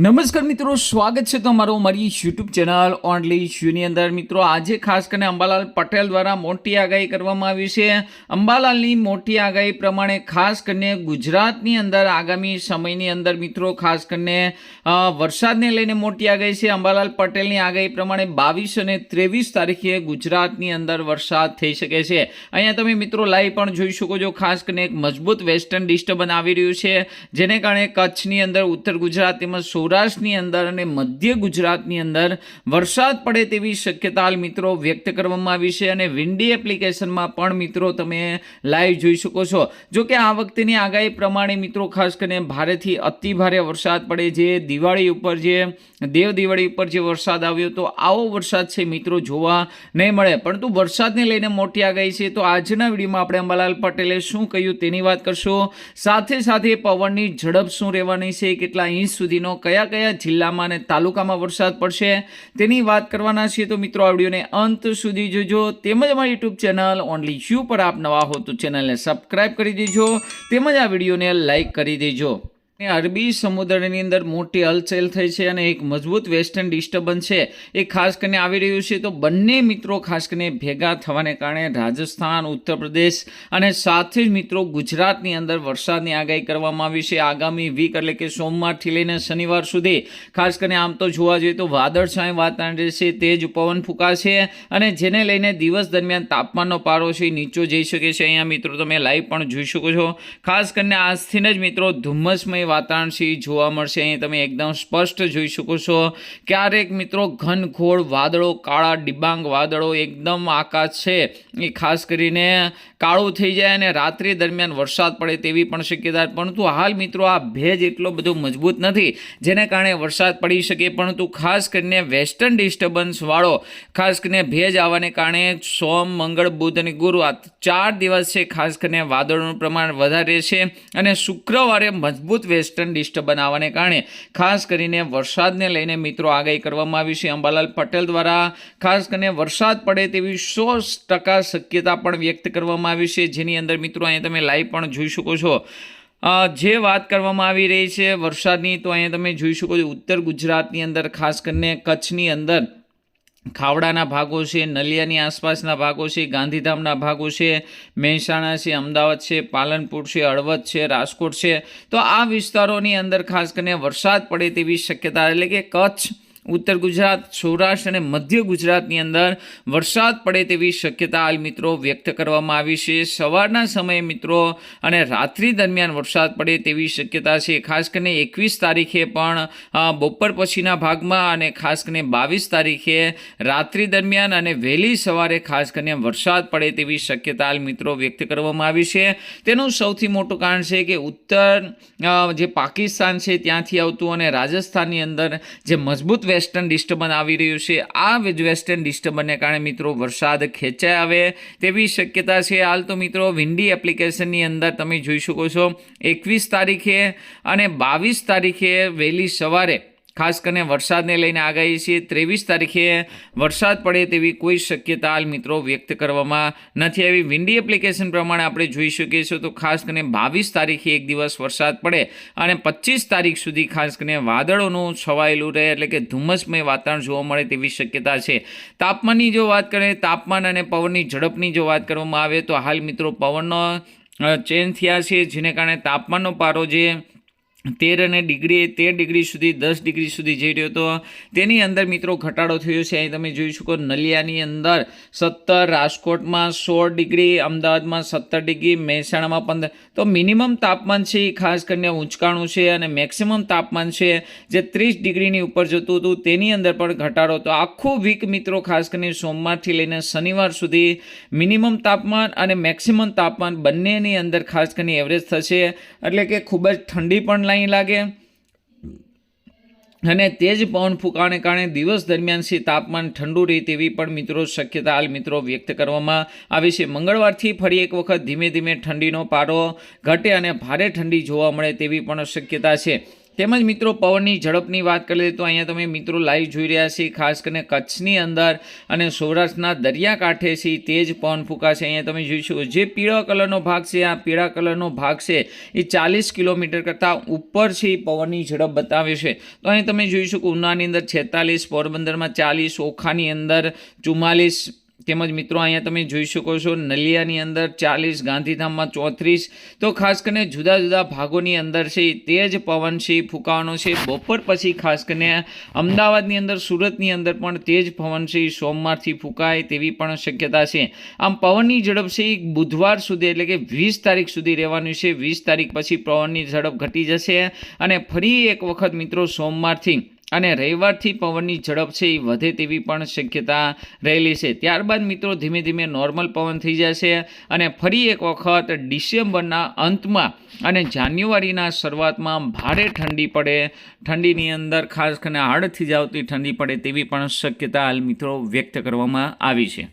નમસ્કાર મિત્રો, સ્વાગત છે તમારું મારી યુટ્યુબ ચેનલ ઓનલી શ્યુની અંદર. મિત્રો, આજે ખાસ કરીને અંબાલાલ પટેલ દ્વારા મોટી આગાહી કરવામાં આવી છે. અંબાલાલની મોટી આગાહી પ્રમાણે ખાસ કરીને ગુજરાતની અંદર આગામી સમયની અંદર મિત્રો, ખાસ કરીને વરસાદને લઈને મોટી આગાહી છે. અંબાલાલ પટેલની આગાહી પ્રમાણે બાવીસ અને ત્રેવીસ તારીખે ગુજરાતની અંદર વરસાદ થઈ શકે છે. અહીંયા તમે મિત્રો લાઈવ પણ જોઈ શકો છો, ખાસ કરીને એક મજબૂત વેસ્ટર્ન ડિસ્ટર્બન આવી રહ્યું છે. જેને કારણે કચ્છની અંદર ઉત્તર ગુજરાત તેમજ સૌરાષ્ટ્રની અંદર અને મધ્ય ગુજરાતની અંદર વરસાદ પડે તેવી શક્યતા મિત્રો વ્યક્ત કરવામાં આવી છે અને વિન્ડી એપ્લિકેશનમાં પણ મિત્રો તમે લાઈવ જોઈ શકો છો. જો કે આ વખતેની આગાહી પ્રમાણે મિત્રો ખાસ કરીને ભારેથી અતિભારે વરસાદ પડે જે દિવાળી ઉપર જે દેવ દિવાળી ઉપર જે વરસાદ આવ્યો તો આવો વરસાદ છે મિત્રો જોવા નહીં મળે. પરંતુ વરસાદને લઈને મોટી આગાહી છે તો આજના વિડીયોમાં આપણે અંબાલાલ પટેલે શું કહ્યું તેની વાત કરશું. સાથે સાથે પવનની ઝડપ શું રહેવાની છે, કેટલા ઇંચ સુધીનો કયા કયા જિલ્લામાં અને તાલુકામાં વરસાદ પડશે તેની વાત કરવાના છીએ. તો મિત્રો, આ વિડીયોને અંત સુધી જોજો. તેમજ અમારી યુટ્યુબ ચેનલ ઓનલી યુ પર આપ નવા હો તો ચેનલને સબસ્ક્રાઇબ કરી દેજો. તેમજ આ વિડીયોને લાઇક કરી દેજો. અરબી સમુદ્રની અંદર મોટી હલચલ થઈ છે અને એક મજબૂત વેસ્ટર્ન ડિસ્ટર્બન્સ છે. એ ખાસ કરીને આવી રહ્યું છે તો બંને મિત્રો ખાસ કરીને ભેગા થવાને કારણે રાજસ્થાન ઉત્તર પ્રદેશ અને સાથે જ મિત્રો ગુજરાતની અંદર વરસાદની આગાહી કરવામાં આવી છે. આગામી વીક એટલે કે સોમવારથી લઈને શનિવાર સુધી ખાસ કરીને આમ તો જોવા જોઈએ તો વાદળછાયું વાતાવરણ રહેશે, તેજ પવન ફૂંકાશે અને જેને લઈને દિવસ દરમિયાન તાપમાનનો પારો છે નીચો જઈ શકે છે. અહીંયા મિત્રો તમે લાઈવ પણ જોઈ શકો છો. ખાસ કરીને આજથી જ મિત્રો ધુમ્મસમય વાતાવરણ છે જોવા મળશે. અહીં તમે એકદમ સ્પષ્ટ જોઈ શકો છો. ક્યારેક મિત્રો ઘનઘોળ વાદળો, કાળા ડિબાંગ વાદળો એકદમ આકાશ છે. એ ખાસ કરીને કાળું થઈ જાય અને રાત્રિ દરમિયાન વરસાદ પડે તેવી પણ શક્યતા પરંતુ હાલ મિત્રો આ ભેજ એટલો બધો મજબૂત નથી, જેને કારણે વરસાદ પડી શકે. પરંતુ ખાસ કરીને વેસ્ટર્ન ડિસ્ટર્બન્સ વાળો, ખાસ કરીને ભેજ આવવાને કારણે સોમ, મંગળ, બુધ અને ગુરુ આ ચાર દિવસ છે ખાસ કરીને વાદળોનું પ્રમાણ વધારે છે અને શુક્રવારે મજબૂત વેસ્ટર્ન ડિસ્ટર્બ બનાવવાને કારણે ખાસ કરીને વરસાદને લઈને મિત્રો આગાહી કરવામાં આવી છે. અંબાલાલ પટેલ દ્વારા ખાસ કરીને વરસાદ પડે તેવી સો ટકા શક્યતા પણ વ્યક્ત કરવામાં આવી છે. જેની અંદર મિત્રો અહીંયા તમે લાઈવ પણ જોઈ શકો છો. જે વાત કરવામાં આવી રહી છે વરસાદની, તો અહીંયા તમે જોઈ શકો છો ઉત્તર ગુજરાતની અંદર, ખાસ કરીને કચ્છની અંદર ખાવડાના ભાગો છે, નલિયાની આસપાસના ભાગો છે, ગાંધીધામના ભાગો છે, મહેસાણા છે, અમદાવાદ છે, પાલનપુર છે, હળવદ છે, રાજકોટ છે. તો આ વિસ્તારોની અંદર ખાસ કરીને વરસાદ પડે તેવી શક્યતા એટલે કે કચ્છ ઉત્તર ગુજરાત, સૌરાષ્ટ્ર અને મધ્ય ગુજરાતની અંદર વરસાદ પડે તેવી શક્યતા હાલ મિત્રો વ્યક્ત કરવામાં આવી છે. સવારના સમયે મિત્રો અને રાત્રિ દરમિયાન વરસાદ પડે તેવી શક્યતા છે. ખાસ કરીને એકવીસ તારીખે પણ બપોર પછીના ભાગમાં અને ખાસ કરીને બાવીસ તારીખે રાત્રિ દરમિયાન અને વહેલી સવારે ખાસ કરીને વરસાદ પડે તેવી શક્યતા હાલ મિત્રો વ્યક્ત કરવામાં આવી છે. તેનું સૌથી મોટું કારણ છે કે ઉત્તર જે પાકિસ્તાન છે ત્યાંથી આવતું અને રાજસ્થાનની અંદર જે મજબૂત વેસ્ટર્ન ડિસ્ટર્બન આવી રહ્યું છે. આ વેસ્ટર્ન ડિસ્ટર્બનને કારણે મિત્રો વરસાદ ખેંચાઈ આવે તેવી શક્યતા છે. હાલ તો મિત્રો વિન્ડી એપ્લિકેશનની અંદર તમે જોઈ શકો છો. એકવીસ તારીખે અને બાવીસ તારીખે વહેલી સવારે ખાસ કરીને વરસાદને લઈને આગાહી છે. ત્રેવીસ તારીખે વરસાદ પડે તેવી કોઈ શક્યતા હાલ મિત્રો વ્યક્ત કરવામાં નથી આવી. વિન્ડી એપ્લિકેશન પ્રમાણે આપણે જોઈ શકીએ છીએ તો ખાસ કરીને બાવીસ તારીખે એક દિવસ વરસાદ પડે અને પચીસ તારીખ સુધી ખાસ કરીને વાદળોનું છવાયેલું રહે એટલે કે ધુમ્મસમય વાતાવરણ જોવા મળે તેવી શક્યતા છે. તાપમાનની જો વાત કરીએ, તાપમાન અને પવનની ઝડપની જો વાત કરવામાં આવે તો હાલ મિત્રો પવનનો ચેન્જ થયા છે, જેને કારણે તાપમાનનો પારો જે તેર અને ડિગ્રી, તેર ડિગ્રી સુધી, દસ ડિગ્રી સુધી જઈ રહ્યો હતો. તેની અંદર મિત્રો ઘટાડો થયો છે. અહીં તમે જોઈ શકો નલિયાની અંદર સત્તર, રાજકોટમાં સોળ ડિગ્રી, અમદાવાદમાં સત્તર ડિગ્રી, મહેસાણામાં પંદર. તો મિનિમમ તાપમાન છે એ ખાસ કરીને ઊંચકાણું છે અને મેક્સિમમ તાપમાન છે જે ત્રીસ ડિગ્રીની ઉપર જતું હતું, તેની અંદર પણ ઘટાડો હતો. આખું વીક મિત્રો ખાસ કરીને સોમવારથી લઈને શનિવાર સુધી મિનિમમ તાપમાન અને મેક્સિમમ તાપમાન બંનેની અંદર ખાસ કરીને એવરેજ થશે. એટલે કે ખૂબ જ ઠંડી પણ નહીં લાગે. અને તેજ પવન ફૂંકાને કારણે દિવસ દરમિયાન સી તાપમાન ઠંડુ રહે તેવી પણ મિત્રો શક્યતા હાલ મિત્રો વ્યક્ત કરવામાં આવી છે. મંગળવારથી ફરી એક વખત ધીમે ધીમે ઠંડીનો પારો ઘટે અને ભારે ઠંડી જોવા મળે તેવી પણ શક્યતા છે. તેમજ મિત્રો, પવનની ઝડપની વાત કરીએ તો અહીંયા તમે મિત્રો લાઈવ જોઈ રહ્યા છીએ, ખાસ કરીને કચ્છની અંદર અને સૌરાષ્ટ્રના દરિયાકાંઠે છે, તેજ પવન ફૂંકાશે. અહીંયા તમે જોઈ શકો જે પીળા કલરનો ભાગ છે, આ પીળા કલરનો ભાગ છે, એ ચાલીસ કિલોમીટર કરતાં ઉપર છે પવનની ઝડપ બતાવે છે. તો અહીં તમે જોઈ શકો ઉનાની અંદર છેતાલીસ, પોરબંદરમાં ચાલીસ, ઓખાની અંદર ચુમ્માલીસ તેમજ મિત્રો, અહીંયા તમે જોઈ શકો છો નલિયાની અંદર ચાલીસ, ગાંધીધામમાં ચોત્રીસ. તો ખાસ કરીને જુદા જુદા ભાગોની અંદર છે તેજ પવન છે ફૂંકાવાનો છે. બપોર પછી ખાસ કરીને અમદાવાદની અંદર, સુરતની અંદર પણ તેજ પવન છે સોમવારથી ફૂંકાય તેવી પણ શક્યતા છે. આમ પવનની ઝડપ છે બુધવાર સુધી, એટલે કે વીસ તારીખ સુધી રહેવાની છે. વીસ તારીખ પછી પવનની ઝડપ ઘટી જશે અને ફરી એક વખત મિત્રો, સોમવારથી અને રવિવારથી પવનની ઝડપ છે એ વધે તેવી પણ શક્યતા રહેલી છે. ત્યારબાદ મિત્રો ધીમે ધીમે નોર્મલ પવન થઈ જશે અને ફરી એક વખત ડિસેમ્બરના અંતમાં અને જાન્યુઆરીના શરૂઆતમાં ભારે ઠંડી પડે, ઠંડીની અંદર ખાસ કરીને હાડથી જ આવતી ઠંડી પડે તેવી પણ શક્યતા હાલ મિત્રો વ્યક્ત કરવામાં આવી છે.